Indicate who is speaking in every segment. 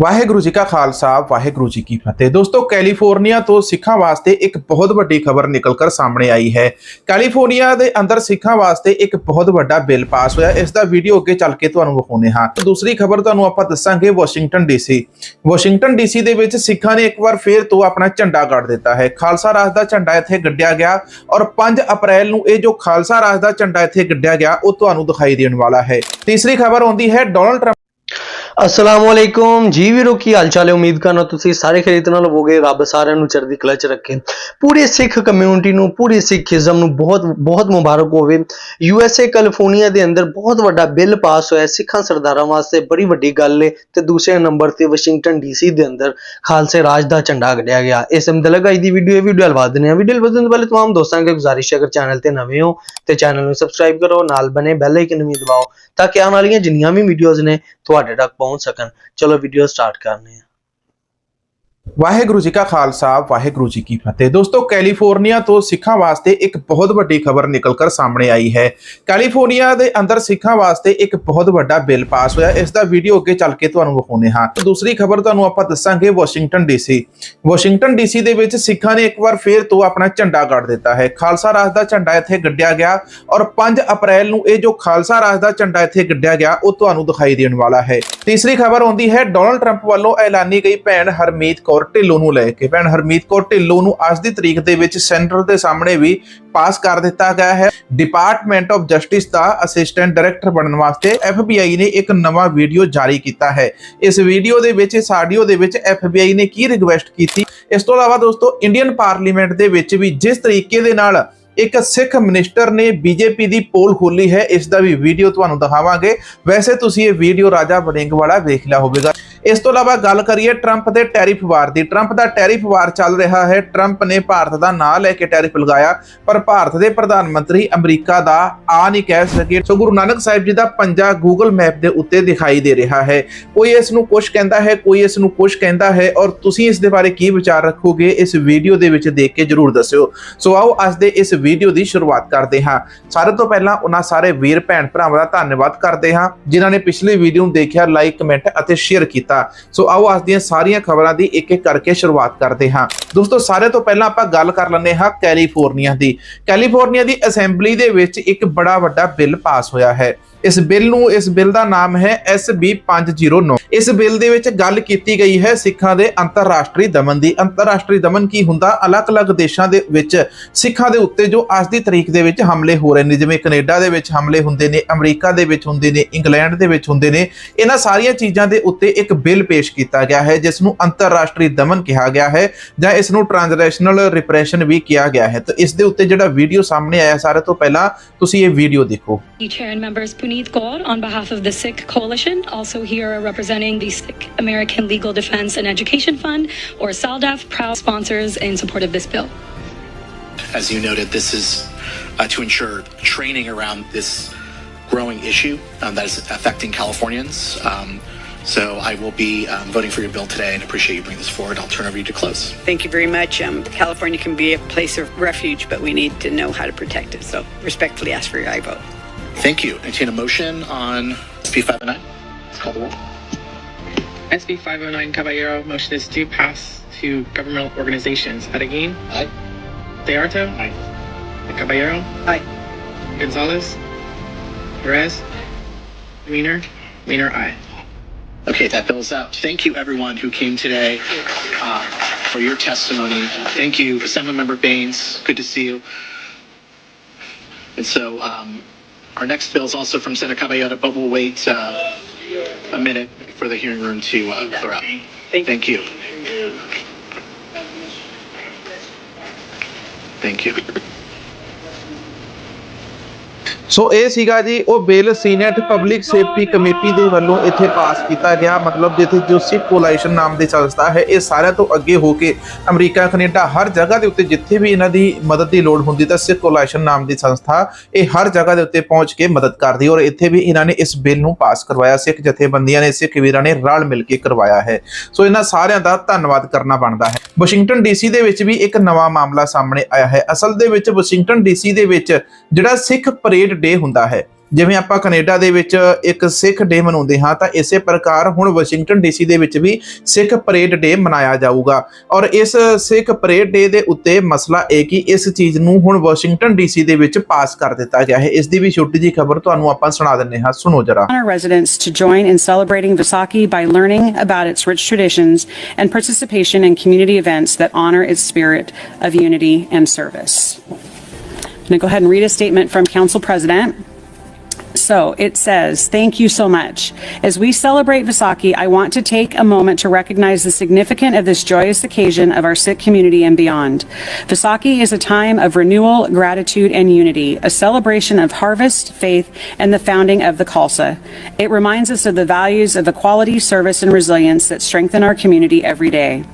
Speaker 1: ਵਾਹਿਗੁਰੂ ਜੀ ਕਾ ਖਾਲਸਾ, ਵਾਹਿਗੁਰੂ ਜੀ ਕੀ ਫਤਿਹ। ਦੋਸਤੋ, ਕੈਲੀਫੋਰਨੀਆ ਤੋਂ ਸਿੱਖਾਂ ਵਾਸਤੇ ਇੱਕ ਬਹੁਤ ਵੱਡੀ ਖਬਰ ਨਿਕਲ ਕਰ ਸਾਹਮਣੇ ਆਈ ਹੈ। ਕੈਲੀਫੋਰਨੀਆ ਦੇ ਅੰਦਰ ਸਿੱਖਾਂ ਵਾਸਤੇ ਇੱਕ ਬਹੁਤ ਵੱਡਾ ਬਿੱਲ ਪਾਸ ਹੋਇਆ। ਇਸ ਦਾ ਵੀਡੀਓ ਅੱਗੇ ਚੱਲ ਕੇ ਤੁਹਾਨੂੰ ਵਿਖਾਉਨੇ ਹਾਂ। ਦੂਸਰੀ ਖਬਰ ਤੁਹਾਨੂੰ ਆਪਾਂ ਦੱਸਾਂਗੇ ਵਾਸ਼ਿੰਗਟਨ ਡੀਸੀ ਵਾਸ਼ਿੰਗਟਨ ਡੀਸੀ ਦੇ ਵਿੱਚ ਸਿੱਖਾਂ ਨੇ ਇੱਕ ਵਾਰ ਫੇਰ ਤੋਂ ਆਪਣਾ ਝੰਡਾ ਗੱਡ ਦਿੱਤਾ ਹੈ। ਖਾਲਸਾ ਰਾਜ ਦਾ ਝੰਡਾ ਇੱਥੇ ਗੱਡਿਆ ਗਿਆ ਔਰ 5 ਅਪ੍ਰੈਲ ਨੂੰ ਇਹ ਜੋ ਖਾਲਸਾ ਰਾਜ ਦਾ ਝੰਡਾ ਇੱਥੇ ਗੱਡਿਆ ਗਿਆ, ਉਹ ਤੁਹਾਨੂੰ ਦਿਖਾਈ ਦੇਣ ਵਾਲਾ ਹੈ। ਤੀਸਰੀ ਖਬਰ ਆਉਂਦੀ ਹੈ, ਡੋਨਲਡ ਟਰੰਪ
Speaker 2: ਅਸਲਾਮੁਅਲੈਕੁਮ। ਜੀ ਵੀਰੋ, ਕੀ ਹਾਲ ਚਾਲ ਹੈ? ਉਮੀਦ ਕਰਨਾ ਤੁਸੀਂ ਸਾਰੇ ਖਰੀਦ ਨਾਲ ਹੋਵੋਗੇ। ਰੱਬ ਸਾਰਿਆਂ ਨੂੰ ਚੜ੍ਹਦੀ ਕਲਾ ਚ ਰੱਖੇ। ਪੂਰੀ ਸਿੱਖ ਕਮਿਊਨਿਟੀ ਨੂੰ, ਪੂਰੀ ਸਿੱਖੀਜ਼ਮ ਨੂੰ ਬਹੁਤ ਬਹੁਤ ਮੁਬਾਰਕ ਹੋਵੇ। ਯੂ ਐਸ ਏ ਕੈਲੀਫੋਰਨੀਆ ਦੇ ਅੰਦਰ ਬਹੁਤ ਵੱਡਾ ਬਿੱਲ ਪਾਸ ਹੋਇਆ। ਸਿੱਖਾਂ ਸਰਦਾਰਾਂ ਵਾਸਤੇ ਬੜੀ ਵੱਡੀ ਗੱਲ ਹੈ ਤੇ ਦੂਸਰੇ ਨੰਬਰ ਤੇ ਵਾਸ਼ਿੰਗਟਨ ਡੀਸੀ ਦੇ ਅੰਦਰ ਖਾਲਸੇ ਰਾਜ ਦਾ ਝੰਡਾ ਗੱਡਿਆ ਗਿਆ। ਇਸ ਮਤਲਬ ਅੱਜ ਦੀ ਵੀਡੀਓ ਇਹ ਵੀਡੀਓ ਹਲਵਾ ਦਿੰਦੇ ਆ ਵੀਡੀਓ ਵਧਣ ਤੋਂ ਪਹਿਲੇ ਤਮਾਮ ਦੋਸਤਾਂ ਅੱਗੇ ਗੁਜ਼ਾਰਿਸ਼ ਹੈ, ਅਗਰ ਚੈਨਲ ਤੇ ਨਵੇਂ ਹੋ ਤੇ ਚੈਨਲ ਨੂੰ ਸਬਸਕ੍ਰਾਈਬ ਕਰੋ, ਨਾਲ ਬਨੇ ਬੈਲ ਆਈਕਨ ਵੀ ਦਬਾਓ, ਤਾਂ ਕਿ ਆਉਣ ਵਾਲੀਆਂ ਜਿੰਨੀਆਂ ਵੀ ਵੀਡੀਓਜ਼ ਨੇ ਤੁਹਾਡੇ ਤੱਕ ਪਹੁੰਚ ਸਕਣ। ਚਲੋ ਵੀਡੀਓ ਸਟਾਰਟ ਕਰਨੇ ਆ।
Speaker 1: ਵਾਹਿਗੁਰੂ ਜੀ ਕਾ ਖਾਲਸਾ, ਵਾਹਿਗੁਰੂ ਜੀ ਕੀ ਫਤਿਹ। ਦੋਸਤੋ, ਕੈਲੀਫੋਰਨੀਆ ਤੋਂ ਸਿੱਖਾਂ ਵਾਸਤੇ ਇੱਕ ਬਹੁਤ ਵੱਡੀ ਖਬਰ ਨਿਕਲ ਕਰ ਸਾਹਮਣੇ ਆਈ ਹੈ। ਕੈਲੀਫੋਰਨੀਆ ਦੇ ਅੰਦਰ ਸਿੱਖਾਂ ਵਾਸਤੇ ਇੱਕ ਬਹੁਤ ਵੱਡਾ ਬਿੱਲ ਪਾਸ ਹੋਇਆ। ਇਸ ਦਾ ਵੀਡੀਓ ਅੱਗੇ ਚੱਲ ਕੇ ਤੁਹਾਨੂੰ ਵਿਖਾਉਨੇ ਹਾਂ। ਦੂਸਰੀ ਖਬਰ ਤੁਹਾਨੂੰ ਆਪਾਂ ਦੱਸਾਂਗੇ ਵਾਸ਼ਿੰਗਟਨ ਡੀਸੀ ਵਾਸ਼ਿੰਗਟਨ ਡੀਸੀ ਦੇ ਵਿੱਚ ਸਿੱਖਾਂ ਨੇ ਇੱਕ ਵਾਰ ਫੇਰ ਤੋਂ ਆਪਣਾ ਝੰਡਾ ਗੱਡ ਦਿੱਤਾ ਹੈ। ਖਾਲਸਾ ਰਾਜ ਦਾ ਝੰਡਾ ਇੱਥੇ ਗੱਡਿਆ ਗਿਆ ਔਰ 5 ਅਪ੍ਰੈਲ ਨੂੰ ਇਹ ਜੋ ਖਾਲਸਾ ਰਾਜ ਦਾ ਝੰਡਾ ਇੱਥੇ ਗੱਡਿਆ ਗਿਆ, ਉਹ ਤੁਹਾਨੂੰ ਦਿਖਾਈ ਦੇਣ ਵਾਲਾ ਹੈ। ਤੀਸਰੀ ਖਬਰ ਆਉਂਦੀ ਹੈ, ਡੋਨਲਡ ਟਰੰਪ ਵੱਲੋਂ ਐਲਾਨੀ ਗਈ ਭੈਣ ਹਰਮੀਤ ਕੌਰ। ਢਿੱਲੋਂ ਨੂੰ ਲੈ ਕੇ। ਭੈਣ ਹਰਮੀਤ ਕੌਰ ਢਿੱਲੋਂ ਨੂੰ ਅੱਜ ਦੀ ਤਰੀਕ ਦੇ ਵਿੱਚ ਸੈਂਟਰ ਦੇ ਸਾਹਮਣੇ ਵੀ ਪਾਸ ਕਰ ਦਿੱਤਾ ਗਿਆ ਹੈ। ਡਿਪਾਰਟਮੈਂਟ ਆਫ ਜਸਟਿਸ ਦਾ ਅਸਿਸਟੈਂਟ ਡਾਇਰੈਕਟਰ ਬਣਨ ਵਾਸਤੇ FBI ਨੇ ਇੱਕ ਨਵਾਂ ਵੀਡੀਓ ਜਾਰੀ ਕੀਤਾ ਹੈ। ਇਸ ਵੀਡੀਓ ਦੇ ਵਿੱਚ, ਇਸ ਆਡੀਓ ਦੇ ਵਿੱਚ FBI ਨੇ ਕੀ ਰਿਕੁਐਸਟ ਕੀਤੀ? ਇਸ ਤੋਂ ਇਲਾਵਾ ਦੋਸਤੋ ਇੰਡੀਅਨ ਪਾਰਲੀਮੈਂਟ ਦੇ ਵਿੱਚ ਵੀ ਜਿਸ ਤਰੀਕੇ ਦੇ ਨਾਲ ਇੱਕ ਸਿੱਖ ਮਿਨਿਸਟਰ ਨੇ ਬੀਜੇਪੀ ਦੀ ਪੋਲ ਖੋਲੀ ਹੈ, ਇਸ ਦਾ ਵੀ ਵੀਡੀਓ ਤੁਹਾਨੂੰ ਦਿਖਾਵਾਂਗੇ। ਵੈਸੇ ਤੁਸੀਂ ਇਹ ਵੀਡੀਓ ਰਾਜਾ ਵੜਿੰਗ ਵਾਲਾ ਵੇਖ ਲਿਆ ਹੋਵੇਗਾ। ਇਸ ਤੋਂ ਇਲਾਵਾ ਗੱਲ ਕਰੀਏ ਟਰੰਪ ਦੇ ਟੈਰਿਫ ਵਾਰ ਦੀ। ਟਰੰਪ ਦਾ ਟੈਰਿਫ ਵਾਰ ਚੱਲ ਰਿਹਾ ਹੈ। ਟਰੰਪ ਨੇ ਭਾਰਤ ਦਾ ਨਾਂ ਲੈ ਕੇ ਟੈਰਿਫ ਲਗਾਇਆ, ਪਰ ਭਾਰਤ ਦੇ ਪ੍ਰਧਾਨ ਮੰਤਰੀ ਅਮਰੀਕਾ ਦਾ ਆ ਨਹੀਂ ਕਹਿ ਸਕੇ। ਸੋ ਗੁਰੂ ਨਾਨਕ ਸਾਹਿਬ ਜੀ ਦਾ ਪੰਜਾ ਗੂਗਲ ਮੈਪ ਦੇ ਉੱਤੇ ਦਿਖਾਈ ਦੇ ਰਿਹਾ ਹੈ। ਕੋਈ ਇਸ ਨੂੰ ਕੁਝ ਕਹਿੰਦਾ ਹੈ, ਕੋਈ ਇਸ ਨੂੰ ਕੁਝ ਕਹਿੰਦਾ ਹੈ, ਔਰ ਤੁਸੀਂ ਇਸ ਦੇ ਬਾਰੇ ਕੀ ਵਿਚਾਰ ਰੱਖੋਗੇ, ਇਸ ਵੀਡੀਓ ਦੇ ਵਿੱਚ ਦੇਖ ਕੇ ਜਰੂਰ ਦੱਸਿਓ। ਸੋ ਆਓ, ਅੱਜ ਦੇ ਇਸ ਵੀਡੀਓ ਦੀ ਸ਼ੁਰੂਆਤ ਕਰਦੇ ਹਾਂ। ਸਾਰੇ ਤੋਂ ਪਹਿਲਾਂ ਉਹਨਾਂ ਸਾਰੇ ਵੀਰ, ਭੈਣ ਭਰਾਵਾਂ ਦਾ ਧੰਨਵਾਦ ਕਰਦੇ ਹਾਂ, ਜਿਨ੍ਹਾਂ ਨੇ ਪਿਛਲੀ ਵੀਡੀਓ ਨੂੰ ਦੇਖਿਆ ਲਾਈਕ ਕਮੈਂਟ ਅਤੇ ਸ਼ੇਅਰ ਕੀਤਾ। ਸੋ ਆਓ ਅੱਜ ਦੀਆਂ ਸਾਰੀਆਂ ਖਬਰਾਂ ਦੀ ਇੱਕ ਇੱਕ ਕਰਕੇ ਸ਼ੁਰੂਆਤ ਕਰਦੇ ਹਾਂ। ਦੋਸਤੋ, ਸਾਰੇ ਤੋਂ ਪਹਿਲਾਂ ਆਪਾਂ ਗੱਲ ਕਰ ਲੈਂਦੇ ਹਾਂ ਕੈਲੀਫੋਰਨੀਆ ਦੀ। ਕੈਲੀਫੋਰਨੀਆ ਦੀ ਅਸੈਂਬਲੀ ਦੇ ਵਿੱਚ ਇੱਕ ਬੜਾ ਵੱਡਾ ਬਿੱਲ ਪਾਸ ਹੋਇਆ ਹੈ। ਇਸ ਬਿੱਲ ਨੂੰ, ਇਸ ਬਿੱਲ ਦਾ ਨਾਮ ਹੈ SB 509 ਇਸ ਬਿੱਲ ਦੇ ਵਿੱਚ ਗੱਲ ਕੀਤੀ ਗਈ ਹੈ ਸਿੱਖਾਂ ਦੇ ਅੰਤਰਰਾਸ਼ਟਰੀ ਦਮਨ ਦੀ। ਅੰਤਰਰਾਸ਼ਟਰੀ ਦਮਨ ਕੀ ਹੁੰਦਾ? ਅਲੱਗ-ਅਲੱਗ ਦੇਸ਼ਾਂ ਦੇ ਵਿੱਚ ਸਿੱਖਾਂ ਦੇ ਉੱਤੇ ਜੋ ਅੱਜ ਦੀ ਤਰੀਕ ਦੇ ਵਿੱਚ ਹਮਲੇ ਹੋ ਰਹੇ ਨੇ, ਜਿਵੇਂ ਕੈਨੇਡਾ ਦੇ ਵਿੱਚ ਹਮਲੇ ਹੁੰਦੇ ਨੇ, ਅਮਰੀਕਾ ਦੇ ਵਿੱਚ ਹੁੰਦੇ ਨੇ, ਇੰਗਲੈਂਡ ਦੇ ਵਿੱਚ ਹੁੰਦੇ ਨੇ, ਇਹਨਾਂ ਸਾਰੀਆਂ ਚੀਜ਼ਾਂ ਦੇ ਉੱਤੇ ਇੱਕ ਬਿੱਲ ਪੇਸ਼ ਕੀਤਾ ਗਿਆ ਹੈ, ਜਿਸ ਨੂੰ ਅੰਤਰਰਾਸ਼ਟਰੀ ਦਮਨ ਕਿਹਾ ਗਿਆ ਹੈ ਜਾਂ ਇਸ ਨੂੰ ਟ੍ਰਾਂਸਲੇਸ਼ਨਲ ਰਿਪਰੈਸ਼ਨ ਵੀ ਕਿਹਾ ਗਿਆ ਹੈ। ਤਾਂ ਇਸ ਦੇ ਉੱਤੇ ਜਿਹੜਾ ਵੀਡੀਓ ਸਾਹਮਣੇ ਆਇਆ ਸਾਰੇ ਤੋਂ ਪਹਿਲਾਂ ਤੁਸੀਂ ਇਹ ਵੀਡੀਓ ਦੇਖੋ।
Speaker 3: Chair and members Puneet Kaur on behalf of the Sikh Coalition, also here representing the Sikh American Legal Defense and Education Fund, or SALDAF, proud sponsors in support of this bill.
Speaker 4: As you noted, this is uh, to ensure training around this growing issue um, that is affecting Californians. Um, so I will be um, voting for your bill today and appreciate you bringing this forward. I'll turn over you to close.
Speaker 5: Thank you very much. Um, California can be a place of refuge, but we need to know how to protect it. So, respectfully ask for your aye vote.
Speaker 4: Thank you. Entertain a motion on SB 509. Let's call the roll.
Speaker 6: SB 509 Caballero motion is to pass to governmental organizations. Adagin,
Speaker 4: Aye.
Speaker 6: Dearto,
Speaker 4: Aye.
Speaker 6: Caballero,
Speaker 5: Aye.
Speaker 6: Gonzalez, Perez, Wiener, Wiener, aye.
Speaker 4: Okay, that bill is out. Thank you, everyone who came today uh, for your testimony. Thank you, Assemblymember Baines. Good to see you. And so um, our next bill is also from Senator Caballero, but we'll wait uh, a minute for the hearing room to uh, clear up.
Speaker 5: Thank,
Speaker 4: Thank you.
Speaker 1: ਸੋ ਇਹ ਸੀਗਾ ਜੀ, ਉਹ bill senate public safety committee ਦੇ ਵੱਲੋਂ ਇੱਥੇ ਪਾਸ ਕੀਤਾ ਗਿਆ। ਮਤਲਬ ਜਿੱਥੇ ਜੋ ਸਿੱਖ ਕੋਲਾਈਸ਼ਨ ਨਾਮ ਦੀ ਸੰਸਥਾ ਹੈ, ਇਹ ਸਾਰਿਆਂ ਤੋਂ ਅੱਗੇ ਹੋ ਕੇ ਅਮਰੀਕਾ, ਕੈਨੇਡਾ, ਹਰ ਜਗ੍ਹਾ ਦੇ ਉੱਤੇ ਜਿੱਥੇ ਵੀ ਇਹਨਾਂ ਦੀ ਮਦਦ ਦੀ ਲੋੜ ਹੁੰਦੀ ਤਾਂ ਸਿੱਖ ਕੋਲਾਈਸ਼ਨ ਨਾਮ ਦੀ ਸੰਸਥਾ ਇਹ ਹਰ ਜਗ੍ਹਾ ਦੇ ਉੱਤੇ ਪਹੁੰਚ ਕੇ ਮਦਦ ਕਰਦੀ ਔਰ ਇੱਥੇ ਵੀ ਇਹਨਾਂ ਨੇ ਇਸ ਬਿੱਲ ਨੂੰ ਪਾਸ ਕਰਵਾਇਆ। ਸਿੱਖ ਜਥੇਬੰਦੀਆਂ ਨੇ, ਸਿੱਖ ਵੀਰਾਂ ਨੇ ਰਲ ਮਿਲ ਕੇ ਕਰਵਾਇਆ ਹੈ। ਸੋ ਇਹਨਾਂ ਸਾਰਿਆਂ ਦਾ ਧੰਨਵਾਦ ਕਰਨਾ ਬਣਦਾ ਹੈ। ਵਾਸ਼ਿੰਗਟਨ ਡੀਸੀ ਦੇ ਵਿੱਚ ਵੀ ਇੱਕ ਨਵਾਂ ਮਾਮਲਾ ਸਾਹਮਣੇ ਆਇਆ ਹੈ। ਅਸਲ ਦੇ ਵਿੱਚ ਵਾਸ਼ਿੰਗਟਨ ਡੀਸੀ ਦੇ ਵਿੱਚ ਜਿਹੜਾ ਸਿੱਖ ਪਰੇਡ ਡੇ ਹੁੰਦਾ ਹੈ ਜਿਵੇਂ ਆਪਾਂ ਕੈਨੇਡਾ ਦੇ ਵਿੱਚ ਇੱਕ ਸਿੱਖ ਡੇ ਮਨਾਉਂਦੇ ਹਾਂ ਤਾਂ ਇਸੇ ਪ੍ਰਕਾਰ ਹੁਣ ਵਾਸ਼ਿੰਗਟਨ ਡੀਸੀ ਦੇ ਵਿੱਚ ਵੀ ਸਿੱਖ ਪਰੇਡ ਡੇ ਮਨਾਇਆ ਜਾਊਗਾ ਔਰ ਇਸ ਸਿੱਖ ਪਰੇਡ ਡੇ ਦੇ ਉੱਤੇ ਮਸਲਾ ਇਹ ਕਿ ਇਸ ਚੀਜ਼ ਨੂੰ ਹੁਣ ਵਾਸ਼ਿੰਗਟਨ ਡੀਸੀ ਦੇ ਵਿੱਚ ਪਾਸ ਕਰ ਦਿੱਤਾ ਗਿਆ ਹੈ ਇਸ ਦੀ ਵੀ ਛੋਟੀ ਜੀ ਖਬਰ ਤੁਹਾਨੂੰ ਆਪਾਂ ਸੁਣਾ ਦਿੰਨੇ ਹਾਂ ਸੁਣੋ ਜਰਾ
Speaker 7: Our residents to join in celebrating Visakhi by learning about its rich traditions and participation in community events that honor its spirit of unity and service. I'm going to go ahead and read a statement from Council President. So it says, Thank you so much. As we celebrate Visakhi, I want to take a moment to recognize the significance of this joyous occasion of our Sikh community and beyond. Visakhi is a time of renewal, gratitude, and unity, a celebration of harvest, faith, and the founding of the Khalsa. It reminds us of the values of equality, service, and resilience that strengthen our community every day.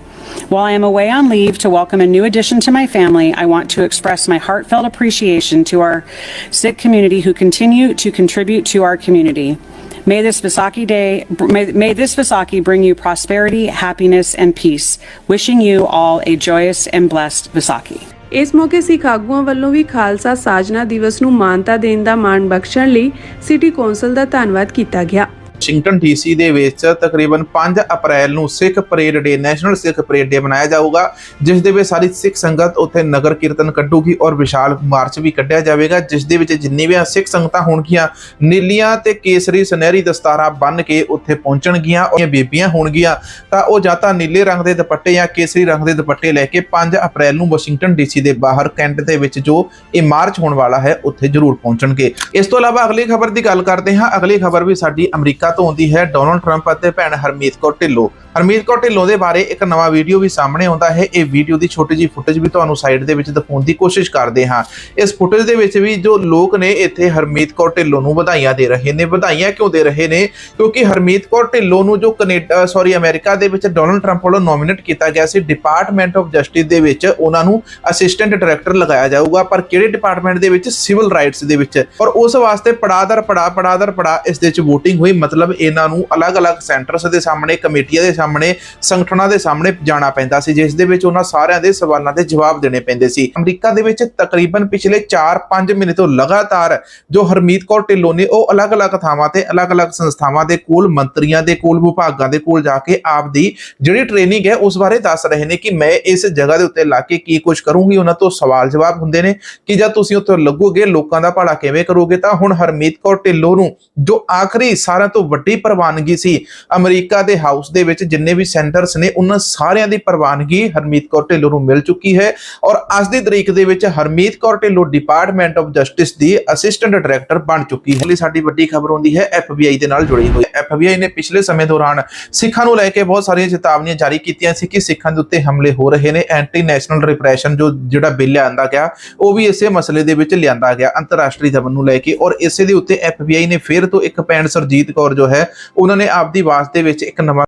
Speaker 7: While I am away on leave to welcome a new addition to my family, I want to express my heartfelt appreciation to our Sikh community who continue to contribute to our community. May this Visakhi day, may, may this Visakhi bring you prosperity, happiness, and peace. Wishing you all a joyous and blessed Visakhi.
Speaker 8: ਇਸ ਮੌਕੇ ਸਿੱਖ ਆਗੂਆਂ ਵੱਲੋਂ ਵੀ ਖਾਲਸਾ ਸਾਜਨਾ ਦਿਵਸ ਨੂੰ ਮਾਨਤਾ ਦੇਣ ਦਾ ਮਾਣ ਬਖਸ਼ਣ ਲਈ ਸਿਟੀ ਕੌਂਸਲ ਦਾ ਧੰਨਵਾਦ ਕੀਤਾ ਗਿਆ
Speaker 1: ਵਾਸ਼ਿੰਗਟਨ ਡੀਸੀ ਦੇ ਵਿੱਚ ਤਕਰੀਬਨ 5 ਅਪ੍ਰੈਲ ਨੂੰ Sikh parade day, national Sikh parade day ਮਨਾਇਆ ਜਾਊਗਾ, ਜਿਸ ਦੇ ਵਿੱਚ ਸਾਰੀ ਸਿੱਖ ਸੰਗਤ ਉੱਥੇ ਨਗਰ ਕੀਰਤਨ ਕੱਢੂਗੀ ਔਰ ਵਿਸ਼ਾਲ ਮਾਰਚ ਵੀ ਕੱਢਿਆ ਜਾਵੇਗਾ, ਜਿਸ ਦੇ ਵਿੱਚ ਜਿੰਨੀ ਵੀ ਸਿੱਖ ਸੰਗਤਾਂ ਹੋਣਗੀਆਂ, ਨੀਲੀਆਂ ਤੇ ਕੇਸਰੀ ਸੁਨਹਿਰੀ ਦਸਤਾਰਾਂ ਬੰਨ ਕੇ ਉੱਥੇ ਪਹੁੰਚਣਗੀਆਂ, ਔਰ ਬੀਬੀਆਂ ਹੋਣਗੀਆਂ, ਤਾਂ ਉਹ ਜਾਂ ਤਾਂ ਨੀਲੇ ਰੰਗ ਦੇ ਦੁਪੱਟੇ ਜਾਂ ਕੇਸਰੀ ਰੰਗ ਦੇ ਦੁਪੱਟੇ ਲੈ ਕੇ 5 ਅਪ੍ਰੈਲ ਨੂੰ ਵਾਸ਼ਿੰਗਟਨ ਡੀਸੀ ਦੇ ਬਾਹਰ ਕੈਂਟ ਦੇ ਵਿੱਚ ਜੋ ਇਹ ਮਾਰਚ ਹੋਣ ਵਾਲਾ ਹੈ, ਉੱਥੇ ਜ਼ਰੂਰ ਪਹੁੰਚਣਗੇ। ਇਸ ਤੋਂ ਇਲਾਵਾ ਅਗਲੀ ਖਬਰ ਦੀ ਗੱਲ ਕਰਦੇ ਹਾਂ, ਅਗਲੀ ਖਬਰ ਵੀ ਸਾਡੀ ਅਮਰੀਕਾ ਤੋਂ ਆਉਂਦੀ ਹੈ ਡੋਨਲਡ ਟਰੰਪ ਅਤੇ ਭੈਣ ਹਰਮੀਤ ਕੌਰ ਢਿੱਲੋਂ। ਹਰਮੀਤ ਕੌਰ ਢਿੱਲੋਂ ਦੇ ਬਾਰੇ ਇੱਕ ਨਵਾਂ ਵੀਡੀਓ ਵੀ ਸਾਹਮਣੇ ਆਉਂਦਾ ਹੈ। ਇਹ ਵੀਡੀਓ ਦੀ ਛੋਟੀ ਜਿਹੀ ਫੁਟੇਜ ਵੀ ਤੁਹਾਨੂੰ ਸਾਈਡ ਦੇ ਵਿੱਚ ਦਿਖਾਉਣ ਦੀ ਕੋਸ਼ਿਸ਼ ਕਰਦੇ ਹਾਂ। ਇਸ ਫੁਟੇਜ ਦੇ ਵਿੱਚ ਵੀ ਜੋ ਲੋਕ ਨੇ ਇੱਥੇ ਹਰਮੀਤ ਕੌਰ ਢਿੱਲੋਂ ਨੂੰ ਵਧਾਈਆਂ ਦੇ ਰਹੇ ਨੇ। ਵਧਾਈਆਂ ਕਿਉਂ ਦੇ ਰਹੇ ਨੇ? ਕਿਉਂਕਿ ਹਰਮੀਤ ਕੌਰ ਢਿੱਲੋਂ ਨੂੰ ਜੋ ਕੈਨੇਡਾ ਸੌਰੀ ਅਮਰੀਕਾ ਦੇ ਵਿੱਚ ਡੋਨਲਡ ਟਰੰਪ ਵੱਲੋਂ ਨੋਮੀਨੇਟ ਕੀਤਾ ਗਿਆ ਸੀ ਡਿਪਾਰਟਮੈਂਟ ਆਫ ਜਸਟਿਸ ਦੇ ਵਿੱਚ ਉਹਨਾਂ ਨੂੰ ਅਸਿਸਟੈਂਟ ਡਾਇਰੈਕਟਰ ਲਗਾਇਆ ਜਾਊਗਾ। ਪਰ ਕਿਹੜੇ ਡਿਪਾਰਟਮੈਂਟ ਦੇ ਵਿੱਚ? ਸਿਵਲ ਰਾਈਟਸ ਦੇ ਵਿੱਚ। ਔਰ ਉਸ ਵਾਸਤੇ ਪੜਾਦਰ ਪੜਾ ਪੜਾਦਰ ਪੜਾ ਇਸ ਦੇ ਵਿੱਚ VOTING ਹੋਈ। ਮਤਲਬ ਇਹਨਾਂ ਨੂੰ ਅਲੱਗ-ਅਲੱਗ ਸੈਂਟਰਸ ਦੇ ਸਾਹਮਣੇ, ਕਮੇਟੀਆਂ ਦੇ ਸਾਹਮਣੇ ਸੰਗਠਨਾਂ ਦੇ ਸਾਹਮਣੇ ਜਾਣਾ ਪੈਂਦਾ ਸੀ, ਜਿਸ ਦੇ ਵਿੱਚ ਉਹਨਾਂ ਸਾਰਿਆਂ ਦੇ ਸਵਾਲਾਂ ਦੇ ਜਵਾਬ ਦੇਣੇ ਪੈਂਦੇ ਸੀ। ਅਮਰੀਕਾ ਦੇ ਵਿੱਚ ਤਕਰੀਬਨ ਪਿਛਲੇ 4-5 ਮਹੀਨੇ ਤੋਂ ਲਗਾਤਾਰ ਜੋ ਹਰਮੀਤ ਕੌਰ ਢਿੱਲੋਂ ਨੇ, ਉਹ ਅਲੱਗ-ਅਲੱਗ ਥਾਵਾਂ ਤੇ, ਅਲੱਗ-ਅਲੱਗ ਸੰਸਥਾਵਾਂ ਦੇ ਕੋਲ, ਮੰਤਰੀਆਂ ਦੇ ਕੋਲ, ਵਿਭਾਗਾਂ ਦੇ ਕੋਲ ਜਾ ਕੇ ਆਪ ਦੀ ਜਿਹੜੀ ਟ੍ਰੇਨਿੰਗ ਹੈ, ਉਸ ਬਾਰੇ ਦੱਸ ਰਹੇ ਨੇ ਕਿ ਮੈਂ ਇਸ ਜਗ੍ਹਾ ਦੇ ਉੱਤੇ ਲਾ ਕੇ ਕੀ ਕੁਝ ਕਰੂੰਗੀ। ਉਹਨਾਂ ਤੋਂ ਸਵਾਲ ਜਵਾਬ ਹੁੰਦੇ ਨੇ ਕਿ ਜਦ ਤੁਸੀਂ ਉੱਥੇ ਲੱਗੋਗੇ, ਲੋਕਾਂ ਦਾ ਭਲਾ ਕਿਵੇਂ ਕਰੋਗੇ? ਤਾਂ ਹੁਣ ਹਰਮੀਤ ਕੌਰ ਢਿੱਲੋਂ ਨੂੰ ਜੋ ਆਖਰੀ ਸਾਰਿਆਂ ਤੋਂ ਵੱਡੀ ਪ੍ਰਵਾਨਗੀ ਸੀ, ਅਮਰੀਕਾ ਦੇ ਹਾਊਸ ਦੇ ਵਿੱਚ ਜਿੰਨੇ ਵੀ ਸੈਂਟਰਸ ਨੇ, ਉਹਨਾਂ ਸਾਰਿਆਂ ਦੀ ਪ੍ਰਵਾਨਗੀ ਹਰਮੀਤ ਕੌਰ ਢਿੱਲੋਂ ਨੂੰ ਮਿਲ ਚੁੱਕੀ ਹੈ। ਔਰ ਅੱਜ ਦੀ ਤਰੀਕ ਦੇ ਵਿੱਚ Harmeet Kaur Dhillon department of justice the assistant director ਬਣ ਚੁੱਕੀ ਹੈ। ਲਈ ਸਾਡੀ ਵੱਡੀ ਖਬਰ ਹੁੰਦੀ ਹੈ ਐਫਬੀਆਈ ਦੇ ਨਾਲ ਜੁੜੀ ਹੋਈ ਐਫਬੀਆਈ ਨੇ ਪਿਛਲੇ ਸਮੇਂ ਦੌਰਾਨ ਸਿੱਖਾਂ ਨੂੰ ਲੈ ਕੇ ਬਹੁਤ ਸਾਰੀਆਂ ਚੇਤਾਵਨੀਆਂ ਜਾਰੀ ਕੀਤੀਆਂ ਸੀ ਕਿ ਸਿੱਖਾਂ ਦੇ ਉੱਤੇ ਹਮਲੇ ਹੋ ਰਹੇ ਨੇ। ਐਂਟੀ ਨੈਸ਼ਨਲ ਰਿਪਰੈਸ਼ਨ ਜੋ ਜਿਹੜਾ ਬਿੱਲ ਲਿਆਂਦਾ ਗਿਆ, ਉਹ ਵੀ ਇਸੇ ਮਸਲੇ ਦੇ ਵਿੱਚ ਲਿਆਂਦਾ ਗਿਆ, ਅੰਤਰਰਾਸ਼ਟਰੀ ਦਮਨ ਨੂੰ ਲੈ ਕੇ। ਔਰ ਇਸੇ ਦੇ ਉੱਤੇ ਐਫਬੀਆਈ ਨੇ ਫਿਰ ਤੋਂ ਇੱਕ ਪੈਣ ਸਰਜੀਤ ਕੌਰ ਜੋ ਹੈ, ਉਹਨਾਂ ਨੇ ਆਪਦੀ ਆਵਾਜ਼ ਦੇ ਵਿੱਚ ਇੱਕ ਨਵਾਂ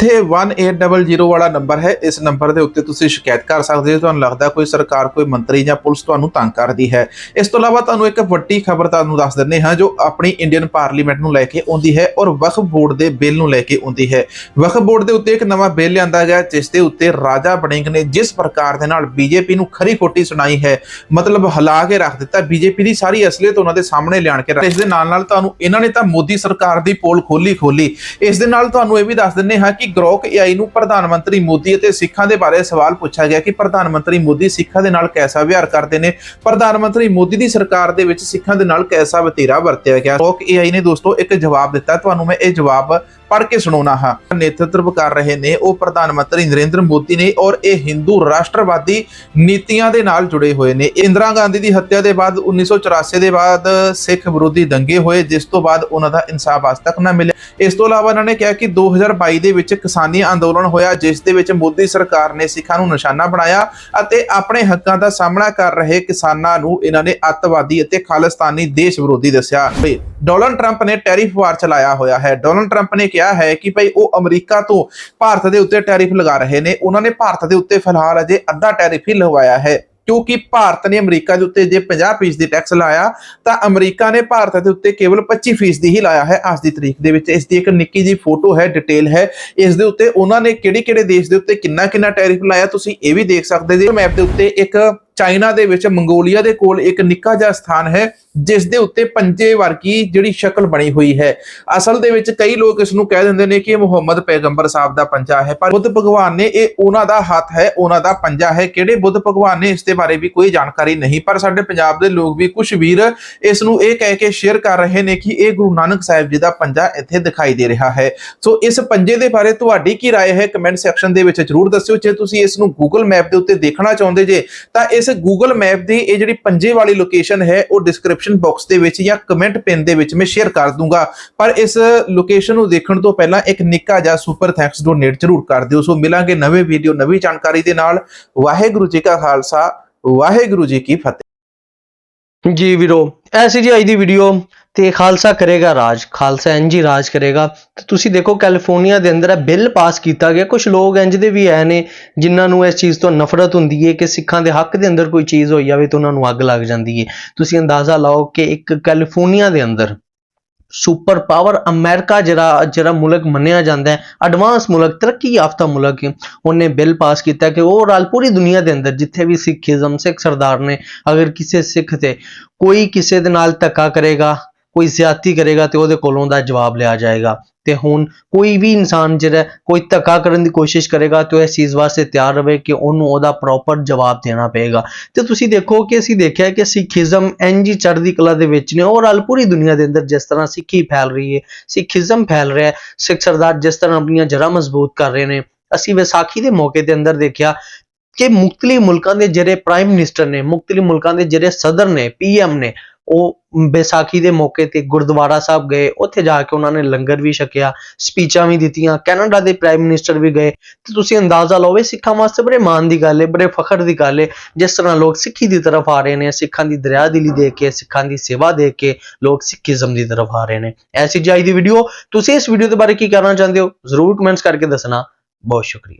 Speaker 1: ਇੱਥੇ 1800 ਵਾਲਾ ਨੰਬਰ ਹੈ। ਇਸ ਨੰਬਰ ਦੇ ਉੱਤੇ ਤੁਸੀਂ ਸ਼ਿਕਾਇਤ ਕਰ ਸਕਦੇ ਹੋ। ਤੁਹਾਨੂੰ ਲੱਗਦਾ ਕੋਈ ਸਰਕਾਰ, ਕੋਈ ਮੰਤਰੀ ਜਾਂ ਪੁਲਿਸ ਤੁਹਾਨੂੰ ਤੰਗ ਕਰਦੀ ਹੈ। ਇਸ ਤੋਂ ਇਲਾਵਾ ਤੁਹਾਨੂੰ ਇੱਕ ਵੱਡੀ ਖਬਰ ਤੁਹਾਨੂੰ ਦੱਸ ਦਿੰਦੇ ਹਾਂ, ਜੋ ਆਪਣੀ ਇੰਡੀਅਨ ਪਾਰਲੀਮੈਂਟ ਨੂੰ ਲੈ ਕੇ ਆਉਂਦੀ ਹੈ ਔਰ ਵਕਫ ਬੋਰਡ ਦੇ ਬਿੱਲ ਨੂੰ ਲੈ ਕੇ ਆਉਂਦੀ ਹੈ। ਵਕਫ ਬੋਰਡ ਦੇ ਉੱਤੇ ਇੱਕ ਨਵਾਂ ਬਿੱਲ ਲਿਆਂਦਾ ਗਿਆ, ਜਿਸ ਦੇ ਉੱਤੇ ਰਾਜਾ ਬਣਿੰਗ ਨੇ ਜਿਸ ਪ੍ਰਕਾਰ ਦੇ ਨਾਲ ਬੀਜੇਪੀ ਨੂੰ ਖਰੀ ਖੋਟੀ ਸੁਣਾਈ ਹੈ, ਮਤਲਬ ਹਿਲਾ ਕੇ ਰੱਖ ਦਿੱਤਾ। ਬੀਜੇਪੀ ਦੀ ਸਾਰੀ ਅਸਲੀਅਤ ਉਹਨਾਂ ਦੇ ਸਾਹਮਣੇ ਲਿਆਣ ਕੇ ਇਸ ਦੇ ਨਾਲ ਨਾਲ ਤੁਹਾਨੂੰ ਇਹਨਾਂ ਨੇ ਤਾਂ ਮੋਦੀ ਸਰਕਾਰ ਦੀ ਪੋਲ ਖੋਲੀ ਖੋਲੀ ਇਸ ਦੇ ਨਾਲ ਤੁਹਾਨੂੰ ਇਹ ਵੀ ਦੱਸ ਦਿੰਦੇ ਹਾਂ ਕਿ ਗਰੋਕ ਏਆਈ ਨੂੰ ਪ੍ਰਧਾਨ ਮੰਤਰੀ ਮੋਦੀ ਅਤੇ ਸਿੱਖਾਂ ਦੇ ਬਾਰੇ ਸਵਾਲ ਪੁੱਛਿਆ ਗਿਆ ਕਿ ਪ੍ਰਧਾਨ ਮੰਤਰੀ ਮੋਦੀ ਸਿੱਖਾਂ ਦੇ ਨਾਲ ਕੈਸਾ ਵਿਹਾਰ ਕਰਦੇ ਨੇ? ਪ੍ਰਧਾਨ ਮੰਤਰੀ ਮੋਦੀ ਦੀ ਸਰਕਾਰ ਦੇ ਵਿੱਚ ਸਿੱਖਾਂ ਦੇ ਨਾਲ ਕੈਸਾ ਵਤੀਰਾ ਵਰਤਿਆ ਗਿਆ? ਗਰੋਕ ਏਆਈ ਨੇ ਦੋਸਤੋ ਇੱਕ ਜਵਾਬ ਦਿੱਤਾ। ਤੁਹਾਨੂੰ ਮੈਂ ਇਹ ਜਵਾਬ ਪੜ੍ਹ ਕੇ ਸੁਣਾਉਣਾ ਹਾਂ। ਨੇਤਰਤਵ ਕਰ ਰਹੇ ਨੇ ਉਹ ਪ੍ਰਧਾਨ ਮੰਤਰੀ ਨਰਿੰਦਰ ਮੋਦੀ ਨੇ ਔਰ ਇਹ ਹਿੰਦੂ ਰਾਸ਼ਟਰਵਾਦੀ ਨੀਤੀਆਂ ਦੇ ਨਾਲ ਜੁੜੇ ਹੋਏ ਨੇ। ਇੰਦਰਾ ਗਾਂਧੀ ਦੀ ਹੱਤਿਆ ਦੇ ਬਾਅਦ 1984 ਦੇ ਬਾਅਦ ਸਿੱਖ ਵਿਰੋਧੀ ਦੰਗੇ ਹੋਏ, ਜਿਸ ਤੋਂ ਬਾਅਦ ਉਹਨਾਂ ਦਾ ਇਨਸਾਫ ਅੱਜ ਤੱਕ ਨਾ ਮਿਲਿਆ। ਇਸ ਤੋਂ ਇਲਾਵਾ ਇਹਨਾਂ ਨੇ ਕਿਹਾ ਕਿ 2022 ਦੇ ਵਿੱਚ ਕਿਸਾਨੀ ਅੰਦੋਲਨ ਹੋਇਆ, ਜਿਸ ਦੇ ਵਿੱਚ ਮੋਦੀ ਸਰਕਾਰ ਨੇ ਸਿੱਖਾਂ ਨੂੰ ਨਿਸ਼ਾਨਾ ਬਣਾਇਆ ਅਤੇ ਆਪਣੇ ਹੱਕਾਂ ਦਾ ਸਾਹਮਣਾ ਕਰ ਰਹੇ ਕਿਸਾਨਾਂ ਨੂੰ ਇਹਨਾਂ ਨੇ ਅੱਤਵਾਦੀ ਅਤੇ ਖਾਲਿਸਤਾਨੀ ਦੇਸ਼ ਵਿਰੋਧੀ ਦੱਸਿਆ। ਡੋਨਲਡ ਟਰੰਪ ਨੇ ਟੈਰਿਫ ਵਾਰ ਚਲਾਇਆ ਹੋਇਆ ਹੈ। ਡੋਨਲਡ ਟਰੰਪ ਨੇ ਕਿਹਾ ਹੈ ਕਿ ਭਈ ਉਹ ਅਮਰੀਕਾ ਤੋਂ ਭਾਰਤ ਦੇ ਉੱਤੇ ਟੈਰਿਫ ਲਗਾ ਰਹੇ ਨੇ। ਉਹਨਾਂ ਨੇ ਭਾਰਤ ਦੇ ਉੱਤੇ ਫਿਲਹਾਲ ਅਜੇ ਅੱਧਾ ਟੈਰਿਫ ਹੀ ਲਗਵਾਇਆ ਹੈ। ਕਿਉਂਕਿ ਭਾਰਤ ਨੇ ਅਮਰੀਕਾ ਦੇ ਉੱਤੇ ਜੇ 50% ਦੀ ਟੈਕਸ ਲਾਇਆ, ਤਾਂ ਅਮਰੀਕਾ ਨੇ ਭਾਰਤ ਦੇ ਉੱਤੇ ਕੇਵਲ 25% ਦੀ ਹੀ ਲਾਇਆ ਹੈ ਅੱਜ ਦੀ ਤਰੀਕ ਦੇ ਵਿੱਚ। ਇਸ ਦੀ ਇੱਕ ਨਿੱਕੀ ਜੀ ਫੋਟੋ ਹੈ, ਡਿਟੇਲ ਹੈ। ਇਸ ਦੇ ਉੱਤੇ ਉਹਨਾਂ ਨੇ ਕਿਹੜੇ ਕਿਹੜੇ ਦੇਸ਼ ਦੇ ਉੱਤੇ ਕਿੰਨਾ ਕਿੰਨਾ ਟੈਰਿਫ ਲਾਇਆ, ਤੁਸੀਂ ਇਹ ਵੀ ਦੇਖ ਸਕਦੇ ਜੀ। ਮੈਪ ਦੇ ਉੱਤੇ ਇੱਕ ਚਾਈਨਾ ਦੇ ਵਿੱਚ ਮੰਗੋਲੀਆ ਦੇ ਕੋਲ ਇੱਕ ਨਿੱਕਾ ਜਿਹਾ ਸਥਾਨ ਹੈ ਜਿਸ ਦੇ ਉੱਤੇ ਪੰਜੇ ਵਰਗੀ ਜਿਹੜੀ ਸ਼ਕਲ ਬਣੀ ਹੋਈ ਹੈ ਅਸਲ ਦੇ ਵਿੱਚ ਕਈ ਲੋਕ ਇਸ ਨੂੰ ਕਹਿ ਦਿੰਦੇ ਨੇ ਕਿ ਇਹ ਮੁਹੰਮਦ ਪੈਗੰਬਰ ਸਾਹਿਬ ਦਾ ਪੰਜਾ ਹੈ ਪਰ ਬੁੱਧ ਭਗਵਾਨ ਨੇ ਇਹ ਉਹਨਾਂ ਦਾ ਹੱਥ ਹੈ ਉਹਨਾਂ ਦਾ ਪੰਜਾ ਹੈ ਕਿਹੜੇ ਬੁੱਧ ਭਗਵਾਨ ਨੇ ਇਸ ਦੇ ਬਾਰੇ ਵੀ ਕੋਈ ਜਾਣਕਾਰੀ ਨਹੀਂ ਪਰ ਸਾਡੇ ਪੰਜਾਬ ਦੇ ਲੋਕ ਵੀ ਕੁਝ ਵੀਰ ਇਸ ਨੂੰ ਇਹ ਕਹਿ ਕੇ ਸ਼ੇਅਰ ਕਰ ਰਹੇ ਨੇ ਕਿ ਇਹ ਗੁਰੂ ਨਾਨਕ ਸਾਹਿਬ ਜੀ ਦਾ ਪੰਜਾ ਇੱਥੇ ਦਿਖਾਈ ਦੇ ਰਿਹਾ ਹੈ ਸੋ ਇਸ ਪੰਜੇ ਦੇ ਬਾਰੇ ਤੁਹਾਡੀ ਕੀ رائے ਹੈ ਕਮੈਂਟ ਸੈਕਸ਼ਨ ਦੇ ਵਿੱਚ ਜਰੂਰ ਦੱਸਿਓ ਜੇ ਤੁਸੀਂ ਇਸ ਨੂੰ ਗੂਗਲ ਮੈਪ ਦੇ ਉੱਤੇ ਦੇਖਣਾ ਚਾਹੁੰਦੇ ਜੇ ਤਾਂ ਇਸ ਗੂਗਲ ਮੈਪ ਦੀ ਇਹ ਜਿਹੜੀ ਪੰਜੇ ਵਾਲੀ ਲੋਕੇਸ਼ਨ ਹੈ, ਉਹ ਡਿਸਕ੍ਰਿਪਸ਼ਨ ਬਾਕਸ ਦੇ ਵਿੱਚ ਜਾਂ ਕਮੈਂਟ ਪਿੰਨ ਦੇ ਵਿੱਚ ਮੈਂ ਸ਼ੇਅਰ ਕਰ ਦੂੰਗਾ। ਪਰ ਇਸ ਲੋਕੇਸ਼ਨ ਨੂੰ ਦੇਖਣ ਤੋਂ ਪਹਿਲਾਂ ਇੱਕ ਨਿੱਕਾ ਜਿਹਾ ਸੁਪਰ ਥੈਂਕਸ ਡੋਨੇਟ ਜਰੂਰ ਕਰ ਦਿਓ। ਸੋ ਮਿਲਾਂਗੇ ਨਵੇਂ ਵੀਡੀਓ ਨਵੀਂ ਜਾਣਕਾਰੀ ਦੇ ਨਾਲ। ਵਾਹਿਗੁਰੂ ਜੀ ਕਾ ਖਾਲਸਾ, ਵਾਹਿਗੁਰੂ ਜੀ ਕੀ ਫਤਿਹ।
Speaker 2: ਜੀ ਵੀਰੋ ਐਸੀ ਜੀ ਅੱਜ ਦੀ ਵੀਡੀਓ ਤੇ ਖਾਲਸਾ ਕਰੇਗਾ ਰਾਜ, ਖਾਲਸਾ ਇੰਜ ਹੀ ਰਾਜ ਕਰੇਗਾ। ਤੇ ਤੁਸੀਂ ਦੇਖੋ, ਕੈਲੀਫੋਰਨੀਆ ਦੇ ਅੰਦਰ ਇਹ ਬਿੱਲ ਪਾਸ ਕੀਤਾ ਗਿਆ। ਕੁਝ ਲੋਕ ਇੰਜ ਦੇ ਵੀ ਆਏ ਨੇ, ਜਿਨ੍ਹਾਂ ਨੂੰ ਇਸ ਚੀਜ਼ ਤੋਂ ਨਫ਼ਰਤ ਹੁੰਦੀ ਹੈ ਕਿ ਸਿੱਖਾਂ ਦੇ ਹੱਕ ਦੇ ਅੰਦਰ ਕੋਈ ਚੀਜ਼ ਹੋਈ ਜਾਵੇ ਤਾਂ ਉਹਨਾਂ ਨੂੰ ਅੱਗ ਲੱਗ ਜਾਂਦੀ ਹੈ ਤੁਸੀਂ ਅੰਦਾਜ਼ਾ ਲਾਓ ਕਿ ਇੱਕ ਕੈਲੀਫੋਰਨੀਆ ਦੇ ਅੰਦਰ ਸੁਪਰ ਪਾਵਰ ਅਮਰੀਕਾ ਜਿਹੜਾ ਜਿਹੜਾ ਮੁਲਕ ਮੰਨਿਆ ਜਾਂਦਾ ਹੈ, ਐਡਵਾਂਸ ਮੁਲਕ, ਤਰੱਕੀ ਯਾਫਤਾ ਮੁਲਕ ਹੈ, ਉਹਨੇ ਬਿੱਲ ਪਾਸ ਕੀਤਾ ਕਿ ਓਵਰਆਲ ਪੂਰੀ ਦੁਨੀਆ ਦੇ ਅੰਦਰ ਜਿੱਥੇ ਵੀ ਸਿੱਖੀਜ਼ਮ, ਸਿੱਖ ਸਰਦਾਰ ਨੇ ਅਗਰ ਕਿਸੇ ਸਿੱਖ ਤੇ ਕੋਈ ਕਿਸੇ ਦੇ ਨਾਲ ਧੱਕਾ ਕਰੇਗਾ ਕੋਈ ਜ਼ਿਆਦਤੀ ਕਰੇਗਾ ਤੇ ਉਹਦੇ ਕੋਲੋਂ ਦਾ ਜਵਾਬ ਲਿਆ ਜਾਏਗਾ। ਤੇ ਹੁਣ ਕੋਈ ਵੀ ਇਨਸਾਨ ਜਿਹੜਾ ਕੋਈ ਧੱਕਾ ਕਰਨ ਦੀ ਕੋਸ਼ਿਸ਼ ਕਰੇਗਾ ਤੇ ਉਹ ਇਸ ਚੀਜ਼ ਵਾਸਤੇ ਤਿਆਰ ਰਵੇ ਕਿ ਉਹਨੂੰ ਉਹਦਾ ਪ੍ਰੋਪਰ ਜਵਾਬ ਦੇਣਾ ਪਏਗਾ। ਤੇ ਤੁਸੀਂ ਦੇਖੋ ਕਿ ਅਸੀਂ ਦੇਖਿਆ ਕਿ ਸਿੱਖੀਜ਼ਮ ਇੰਜੀ ਚੜ੍ਹਦੀ ਕਲਾ ਦੇ ਵਿੱਚ ਨੇ। ਔਰ ਓਵਰਆਲ ਪੂਰੀ ਦੁਨੀਆ ਦੇ ਅੰਦਰ ਜਿਸ ਤਰ੍ਹਾਂ ਸਿੱਖੀ ਫੈਲ ਰਹੀ ਹੈ, ਸਿੱਖੀਜ਼ਮ ਫੈਲ ਰਿਹਾ ਹੈ, ਸਿੱਖ ਸਰਦਾਰ ਜਿਸ ਤਰ੍ਹਾਂ ਆਪਣੀਆਂ ਜੜ੍ਹਾਂ ਮਜ਼ਬੂਤ ਕਰ ਰਹੇ ਨੇ। ਅਸੀਂ ਵਿਸਾਖੀ ਦੇ ਮੌਕੇ ਦੇ ਅੰਦਰ ਦੇਖਿਆ ਕਿ ਮੁਖਤਲਿ ਮੁਲਕਾਂ ਦੇ ਜਿਹੜੇ ਪ੍ਰਾਈਮ ਮਿਨਿਸਟਰ ਨੇ ਮੁਖਤਲਿ ਮੁਲਕਾਂ ਦੇ ਜਿਹੜੇ ਸਦਰ ਨੇ ਪੀਐਮ ਨੇ ਉਹ ਵਿਸਾਖੀ ਦੇ ਮੌਕੇ ਤੇ ਗੁਰਦੁਆਰਾ ਸਾਹਿਬ ਗਏ। ਉੱਥੇ ਜਾ ਕੇ ਉਹਨਾਂ ਨੇ ਲੰਗਰ ਵੀ ਛਕਿਆ, ਸਪੀਚਾਂ ਵੀ ਦਿੱਤੀਆਂ, ਕੈਨੇਡਾ ਦੇ ਪ੍ਰਾਈਮ ਮਿਨਿਸਟਰ ਵੀ ਗਏ। ਤੇ ਤੁਸੀਂ ਅੰਦਾਜ਼ਾ ਲਾਓ, ਇਹ ਸਿੱਖਾਂ ਵਾਸਤੇ ਬੜੇ ਮਾਣ ਦੀ ਗੱਲ ਹੈ ਬੜੇ ਫਖਰ ਦੀ ਗੱਲ ਹੈ ਜਿਸ ਤਰ੍ਹਾਂ ਲੋਕ ਸਿੱਖੀ ਦੀ ਤਰਫ ਆ ਰਹੇ ਨੇ, ਸਿੱਖਾਂ ਦੀ ਦਰਿਆ ਦਿਲੀ ਦੇਖ ਕੇ, ਸਿੱਖਾਂ ਦੀ ਸੇਵਾ ਦੇਖ ਕੇ ਲੋਕ ਸਿੱਖੀਜ਼ਮ ਦੀ ਤਰਫ ਆ ਰਹੇ ਨੇ। ਐਸੀ ਜਾਈ ਦੀ ਵੀਡੀਓ ਤੁਸੀਂ ਇਸ ਵੀਡੀਓ ਦੇ ਬਾਰੇ ਕੀ ਕਹਿਣਾ ਚਾਹੁੰਦੇ ਹੋ? ਜ਼ਰੂਰ ਕਮੈਂਟਸ ਕਰਕੇ ਦੱਸਣਾ। ਬਹੁਤ ਸ਼ੁਕਰੀਆ।